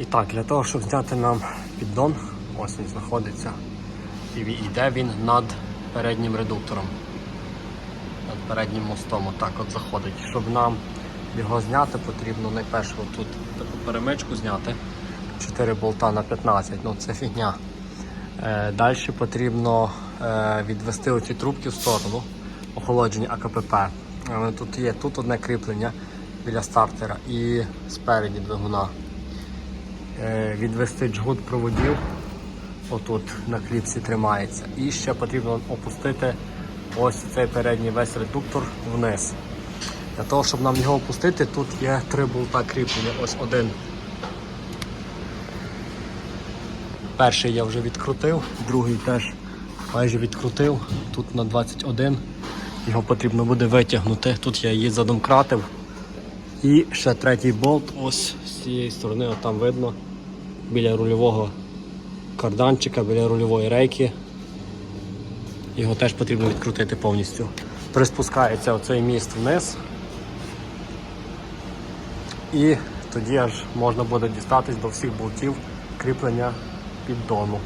І так, для того, щоб зняти нам піддон, ось він знаходиться. І йде він над переднім редуктором. Над переднім мостом отак от заходить. Щоб нам його зняти, потрібно найперше тут таку перемичку зняти. 4 болта на 15, ну це фігня. Е, Далі потрібно е, відвести оці трубки в сторону охолодження АКПП. Е, Тут є тут одне кріплення біля стартера і спереді двигуна. Е, Відвести джгут проводів, отут на кліпсі тримається. І ще потрібно опустити ось цей передній весь редуктор вниз. Для того, щоб нам його опустити, тут є три болта кріплення. Ось один Перший я вже відкрутив, другий теж майже відкрутив. Тут на 21. Його потрібно буде витягнути. Тут я її задомкратив. І ще третій болт, ось з цієї сторони, от там видно, біля рульового карданчика, біля рульової рейки. Його теж потрібно відкрутити повністю. Приспускається оцей міст вниз. І тоді аж можна буде дістатись до всіх болтів кріплення піддону.